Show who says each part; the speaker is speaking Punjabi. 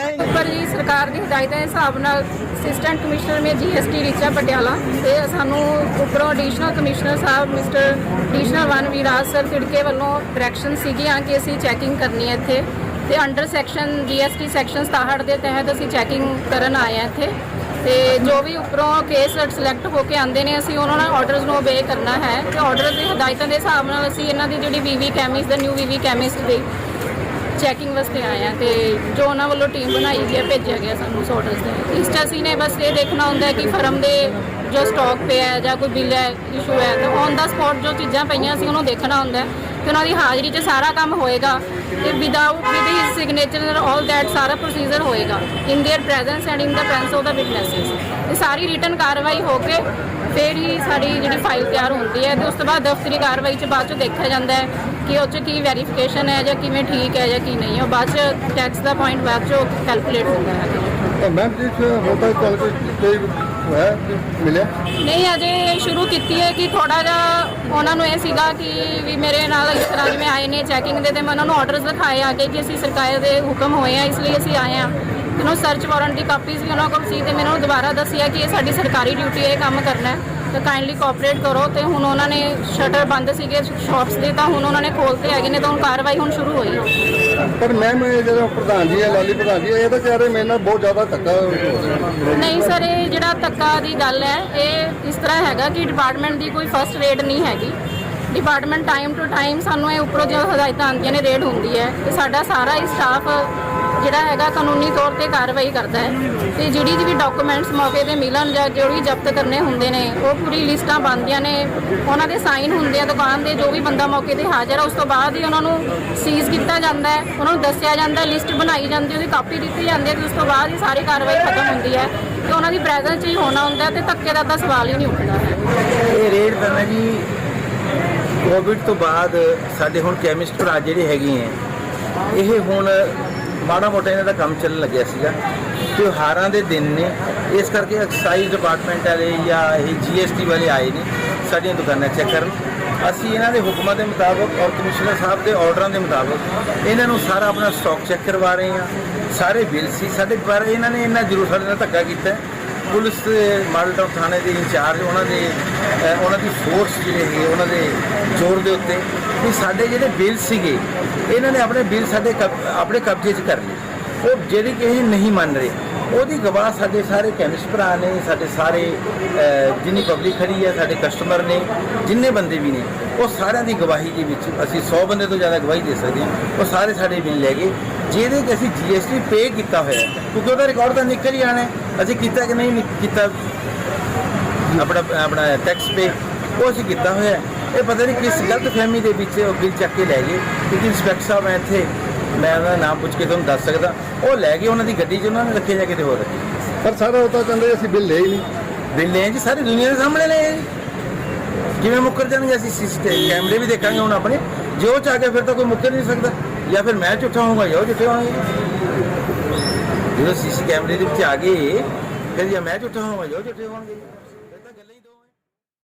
Speaker 1: ਉੱਪਰ ਜੀ ਸਰਕਾਰ ਦੀ ਹਦਾਇਤਾਂ ਦੇ ਹਿਸਾਬ ਨਾਲ ਅਸਿਸਟੈਂਟ ਕਮਿਸ਼ਨਰ ਮੇ ਜੀਐਸਟੀ ਰੀਚਾ ਪਟਿਆਲਾ ਤੇ ਸਾਨੂੰ ਉੱਪਰੋਂ ਐਡੀਸ਼ਨਲ ਕਮਿਸ਼ਨਰ ਸਾਹਿਬ mister additional one Viraj sir ਤਿੜਕੇ ਵੱਲੋਂ ਡਾਇਰੈਕਸ਼ਨ ਸੀਗੀਆਂ ਕਿ ਅਸੀਂ ਚੈਕਿੰਗ ਕਰਨੀ ਹੈ ਇੱਥੇ ਤੇ ਅੰਡਰ ਸੈਕਸ਼ਨ ਜੀਐਸਟੀ ਸੈਕਸ਼ਨ 67 ਦੇ ਤਹਿਤ ਅਸੀਂ ਚੈਕਿੰਗ ਕਰਨ ਆਏ ਹਾਂ ਇੱਥੇ ਤੇ ਜੋ ਵੀ ਉੱਪਰੋਂ ਕੇਸ ਸਿਲੈਕਟ ਹੋ ਕੇ ਆਉਂਦੇ ਨੇ, ਅਸੀਂ ਉਹਨਾਂ ਨਾਲ ਆਰਡਰਸ ਨੂੰ ਓਬੇ ਕਰਨਾ ਹੈ ਤੇ ਆਰਡਰ ਦੀ ਹਦਾਇਤਾਂ ਦੇ ਹਿਸਾਬ ਨਾਲ ਅਸੀਂ ਇਹਨਾਂ ਦੀ ਜਿਹੜੀ ਵੀਵੀ ਕੈਮਿਸਟ ਦਾ ਨਿਊ ਵੀਵੀ ਕੈਮਿਸਟ ਦੀ ਚੈਕਿੰਗ ਵਾਸਤੇ ਆਏ ਆ ਤੇ ਜੋ ਉਹਨਾਂ ਵੱਲੋਂ ਟੀਮ ਬਣਾਈ ਗਈ ਹੈ ਭੇਜਿਆ ਗਿਆ ਸਾਨੂੰ ਉਸ ਆਰਡਰਸ ਦੇ ਇਸ 'ਚ ਅਸੀਂ ਨੇ ਬਸ ਇਹ ਦੇਖਣਾ ਹੁੰਦਾ ਹੈ ਕਿ ਫਰਮ ਦੇ ਜੋ ਸਟਾਕ ਪਿਆ ਹੈ ਜਾਂ ਕੋਈ ਬਿੱਲ ਹੈ ਇਸ਼ੂ ਹੈ ਤਾਂ ਔਨ ਦਾ ਸਪੌਟ ਜੋ ਚੀਜ਼ਾਂ ਪਈਆਂ ਸੀ ਉਹਨੂੰ ਦੇਖਣਾ ਹੁੰਦਾ ਹੈ ਕਿ ਉਹਨਾਂ ਦੀ ਹਾਜ਼ਰੀ 'ਚ ਸਾਰਾ ਕੰਮ ਹੋਏਗਾ ਤੇ without with his signature all that ਸਾਰਾ ਪ੍ਰੋਸੀਜਰ ਹੋਏਗਾ in their presence and in the presence of the witnesses ਇਹ ਸਾਰੀ ਰਿਟਨ ਕਾਰਵਾਈ ਹੋ ਕੇ ਫਿਰ ਹੀ ਸਾਡੀ ਜਿਹੜੀ ਫਾਈਲ ਤਿਆਰ ਹੁੰਦੀ ਹੈ ਤੇ ਉਸ ਤੋਂ ਬਾਅਦ ਦਫ਼ਤਰੀ ਕਾਰਵਾਈ 'ਚ ਬਾਅਦ 'ਚ ਦੇਖਿਆ ਜਾਂਦਾ ਹੈ ਕਿ ਉਹ ਚ ਕੀ ਵੈਰੀਫਿਕੇਸ਼ਨ ਹੈ ਜਾਂ ਕਿਵੇਂ ਠੀਕ ਹੈ ਜਾਂ ਕੀ ਨਹੀਂ ਉਹ ਬਾਅਦ ਚ ਟੈਕਸ ਦਾ ਪੁਆਇੰਟ ਬਾਅਦ ਚ ਕੈਲਕੂਲੇਟ ਹੁੰਦਾ ਹੈ।
Speaker 2: ਤਾਂ ਮੈਮ ਜੀ ਹੋਤਾ ਚੱਲ ਕੇ ਕੋਈ ਹੈ ਮਿਲਿਆ?
Speaker 1: ਨਹੀਂ ਅਜੇ ਸ਼ੁਰੂ ਕੀਤੀ ਹੈ ਕਿ ਥੋੜਾ ਜਿਹਾ ਉਹਨਾਂ ਨੂੰ ਇਹ ਸੀਗਾ ਕਿ ਵੀ ਮੇਰੇ ਨਾਲ ਇਸ ਤਰ੍ਹਾਂ ਜਿਵੇਂ ਆਏ ਨੇ ਚੈਕਿੰਗ ਦੇ ਤੇ ਮੈਂ ਉਹਨਾਂ ਨੂੰ ਆਰਡਰਸ ਦਿਖਾਏ ਆ ਕਿ ਅਸੀਂ ਸਰਕਾਰ ਦੇ ਹੁਕਮ ਹੋਏ ਆ ਇਸ ਲਈ ਅਸੀਂ ਆਏ ਆ ਇਹਨਾਂ ਸਰਚ ਵਾਰੰਟ ਦੀ ਕਾਪੀਜ਼ ਵੀ ਉਹਨਾਂ ਕੋਲ ਸੀ ਤੇ ਮੈਨੂੰ ਦੁਬਾਰਾ ਦੱਸਿਆ ਕਿ ਇਹ ਸਾਡੀ ਸਰਕਾਰੀ ਡਿਊਟੀ ਹੈ ਇਹ ਕੰਮ ਕਰਨਾ ਹੈ। ਤਾਂ ਕਾਈਂਡਲੀ ਕੋਆਪਰੇਟ ਕਰੋ ਤੇ ਹੁਣ ਉਹਨਾਂ ਨੇ ਸ਼ਟਰ ਬੰਦ ਸੀਗੇ ਸ਼ਾਪਸ ਦੇ ਤਾਂ ਹੁਣ ਉਹਨਾਂ ਨੇ ਖੋਲਤੇ ਹੈਗੇ ਨੇ ਤਾਂ ਹੁਣ ਕਾਰਵਾਈ ਹੁਣ ਸ਼ੁਰੂ ਹੋਈ ਹੈ।
Speaker 2: ਪਰ ਮੈਮ ਇਹ ਜਿਹੜਾ ਪ੍ਰਧਾਨ ਜੀ ਹੈ ਲਾਲੀ ਪ੍ਰਧਾਨ ਜੀ ਇਹ ਤਾਂ ਕਹਿ ਰਹੇ ਮੇਰੇ ਨਾਲ ਬਹੁਤ ਜ਼ਿਆਦਾ ਧੱਕਾ ਹੋ ਰਿਹਾ
Speaker 1: ਨਹੀਂ ਸਰ ਇਹ ਜਿਹੜਾ ਧੱਕਾ ਦੀ ਗੱਲ ਹੈ ਇਹ ਇਸ ਤਰ੍ਹਾਂ ਹੈਗਾ ਕਿ ਡਿਪਾਰਟਮੈਂਟ ਦੀ ਕੋਈ ਫਸਟ ਰੇਡ ਨਹੀਂ ਹੈਗੀ। ਡਿਪਾਰਟਮੈਂਟ ਟਾਈਮ ਟੂ ਟਾਈਮ ਸਾਨੂੰ ਇਹ ਉੱਪਰੋਂ ਜਦੋਂ ਹਦਾਇਤਾਂ ਆਉਂਦੀਆਂ ਨੇ ਰੇਡ ਹੁੰਦੀ ਹੈ। ਤੇ ਸਾਡਾ ਸਾਰਾ ਹੀ ਸਟਾਫ ਜਿਹੜਾ ਹੈਗਾ ਕਾਨੂੰਨੀ ਤੌਰ ਤੇ ਕਾਰਵਾਈ ਕਰਦਾ ਹੈ। ਤੇ ਜਿਹੜੀ ਵੀ ਡਾਕੂਮੈਂਟਸ ਮੌਕੇ ਤੇ ਮਿਲਣ ਜਾਂ ਜੋ ਵੀ ਜ਼ਬਤ ਕਰਨੇ ਹੁੰਦੇ ਨੇ, ਉਹ ਪੂਰੀ ਲਿਸਟਾਂ ਬਣਦੀਆਂ ਨੇ। ਉਹਨਾਂ ਦੇ ਸਾਈਨ ਹੁੰਦੇ ਆ ਦੁਕਾਨ ਦੇ ਜੋ ਵੀ ਬੰਦਾ ਮੌਕੇ ਤੇ ਹਾਜ਼ਰ ਆ, ਉਸ ਤੋਂ ਬਾਅਦ ਹੀ ਉਹਨਾਂ ਨੂੰ ਸੀਜ਼ ਕੀਤਾ ਜਾਂਦਾ ਹੈ। ਉਹਨਾਂ ਨੂੰ ਦੱਸਿਆ ਜਾਂਦਾ, ਲਿਸਟ ਬਣਾਈ ਜਾਂਦੀ, ਉਹਦੀ ਕਾਪੀ ਦਿੱਤੀ ਜਾਂਦੀ ਹੈ ਤੇ ਉਸ ਤੋਂ ਬਾਅਦ ਹੀ ਸਾਰੀ ਕਾਰਵਾਈ ਖਤਮ ਹੁੰਦੀ ਹੈ। ਤੇ ਉਹਨਾਂ ਦੀ ਪ੍ਰੈਜ਼ੈਂਸ 'ਚ ਹੀ ਹੋਣਾ ਹੁੰਦਾ ਹੈ ਤੇ ਧੱਕੇ ਦਾ ਤਾਂ ਸਵਾਲ ਹੀ ਨਹੀਂ ਉੱਠਦਾ।
Speaker 3: ਇਹ ਰੇਡ ਕਰਨਾ ਜੀ ਕੋਵਿਡ ਤੋਂ ਬਾਅਦ ਸਾਡੇ ਹੁਣ ਕੈਮਿਸਟ ਭਰਾ ਜਿਹੜੇ ਹੈਗੇ ਹੈ, ਇਹ ਹੁਣ ਮਾੜਾ ਮੋਟਾ ਇਹਨਾਂ ਦਾ ਕੰਮ ਚੱਲਣ ਲੱਗਿਆ ਸੀਗਾ। ਤਿਉਹਾਰਾਂ ਦੇ ਦਿਨ ਨੇ। ਇਸ ਕਰਕੇ ਐਕਸਾਈਜ਼ ਡਿਪਾਰਟਮੈਂਟ ਵਾਲੇ ਜਾਂ ਇਹ ਜੀਐਸਟੀ ਵਾਲੇ ਆਏ ਨੇ ਸਾਡੀਆਂ ਦੁਕਾਨਾਂ ਚੈੱਕ ਕਰਨ। ਅਸੀਂ ਇਹਨਾਂ ਦੇ ਹੁਕਮਾਂ ਦੇ ਮੁਤਾਬਕ ਔਰ ਕਮਿਸ਼ਨਰ ਸਾਹਿਬ ਦੇ ਆਰਡਰਾਂ ਦੇ ਮੁਤਾਬਕ ਇਹਨਾਂ ਨੂੰ ਸਾਰਾ ਆਪਣਾ ਸਟਾਕ ਚੈੱਕ ਕਰਵਾ ਰਹੇ ਹਾਂ। ਸਾਰੇ ਬਿੱਲ ਸੀ। ਸਾਡੇ ਪਰ ਇਹਨਾਂ ਨੇ ਇੰਨਾ ਜ਼ਰੂਰ ਸਾਡੇ ਨਾਲ ਧੱਕਾ ਕੀਤਾ। ਪੁਲਿਸ ਮਾਡਲ ਟਾਊਨ ਥਾਣੇ ਦੇ ਇੰਚਾਰਜ, ਉਹਨਾਂ ਦੇ ਉਹਨਾਂ ਦੀ ਫੋਰਸ ਜਿਹੜੇ ਹੈਗੇ, ਉਹਨਾਂ ਦੇ ਜ਼ੋਰ ਦੇ ਉੱਤੇ ਵੀ ਸਾਡੇ ਜਿਹੜੇ ਬਿੱਲ ਸੀਗੇ, ਇਹਨਾਂ ਨੇ ਆਪਣੇ ਬਿੱਲ ਸਾਡੇ ਕਬ- ਆਪਣੇ ਕਬਜ਼ੇ 'ਚ ਕਰ ਲਏ ਉਹ ਜਿਹੜੀ ਕਿ ਇਹ ਨਹੀਂ ਮੰਨ ਰਹੇ, ਉਹਦੀ ਗਵਾਹ ਸਾਡੇ ਸਾਰੇ ਕੈਮਿਸਟ ਭਰਾ ਨੇ, ਸਾਡੇ ਸਾਰੇ ਜਿੰਨੀ ਪਬਲਿਕ ਖੜੀ ਹੈ, ਸਾਡੇ ਕਸਟਮਰ ਨੇ, ਜਿੰਨੇ ਬੰਦੇ ਵੀ ਨੇ, ਉਹ ਸਾਰਿਆਂ ਦੀ ਗਵਾਹੀ ਦੇ ਵਿੱਚ ਅਸੀਂ 100 ਬੰਦੇ ਤੋਂ ਜ਼ਿਆਦਾ ਗਵਾਹੀ ਦੇ ਸਕਦੇ ਹਾਂ, ਉਹ ਸਾਰੇ ਸਾਡੇ ਬਿੱਲ ਲੈ ਗਏ ਜਿਹਦੇ ਕਿ ਅਸੀਂ ਜੀਐਸਟੀ ਪੇ ਕੀਤਾ ਹੋਇਆ, ਕਿਉਂਕਿ ਉਹਦਾ ਰਿਕਾਰਡ ਤਾਂ ਨਿਕਲ ਹੀ ਆਣਾ ਹੈ। ਅਸੀਂ ਕੀਤਾ ਕਿ ਨਹੀਂ? ਕੀਤਾ ਆਪਣਾ ਆਪਣਾ ਟੈਕਸ ਪੇ ਉਹ ਅਸੀਂ ਕੀਤਾ ਹੋਇਆ। ਇਹ ਪਤਾ ਨਹੀਂ ਕਿਸ ਗਲਤ ਫਹਿਮੀ ਦੇ ਵਿੱਚ ਉਹ ਬਿੱਲ ਚੱਕ ਕੇ ਲੈ ਗਏ। ਕਿਉਂਕਿ ਇੰਸਪੈਕਟਰ ਸਾਹਿਬ ਹੈ ਇੱਥੇ ਮੈਂ ਉਹਨਾਂ ਦਾ ਨਾਮ ਪੁੱਛ ਕੇ ਤੁਹਾਨੂੰ ਦੱਸ ਸਕਦਾ। ਉਹ ਲੈ ਗਏ ਉਹਨਾਂ ਦੀ ਗੱਡੀ 'ਚ ਉਹਨਾਂ ਨੇ ਰੱਖੇ ਜਾ ਕਿਤੇ ਹੋਰ ਰੱਖੇ।
Speaker 2: ਪਰ ਸਾਰਾ ਉਹ ਤਾਂ ਕਹਿੰਦੇ ਅਸੀਂ ਬਿੱਲ ਲਏ ਹੀ ਨਹੀਂ।
Speaker 3: ਬਿੱਲ ਲੈ ਜੀ ਸਾਰੀ ਦੁਨੀਆ ਦੇ ਸਾਹਮਣੇ ਜੀ। ਕਿਵੇਂ ਮੁੱਕਰ ਜਾਣਗੇ ਅਸੀਂ ਸੀਸੀਟੀਵੀ ਕੈਮਰੇ ਵੀ ਦੇਖਾਂਗੇ ਹੁਣ ਆਪਣੇ। ਜੇ ਉਹ ਚਾਹ ਕੇ ਫਿਰ ਤਾਂ ਕੋਈ ਮੁੱਕਰ ਨਹੀਂ ਸਕਦਾ। ਜਾਂ ਫਿਰ ਮੈਂ ਝੂਠਾ ਹੋਊਂਗਾ ਜਾਂ ਉਹ ਝੂਠੇ ਹੋਣਗੇ। ਜਦੋਂ ਸੀਸੀ ਕੈਮਰੇ ਦੇ ਵਿੱਚ ਆ ਗਏ ਫਿਰ ਜਾਂ, ਮੈਂ ਝੂਠਾ ਹੋਵਾਂ, ਜਾਂ ਉਹ ਝੂਠੇ ਹੋਣਗੇ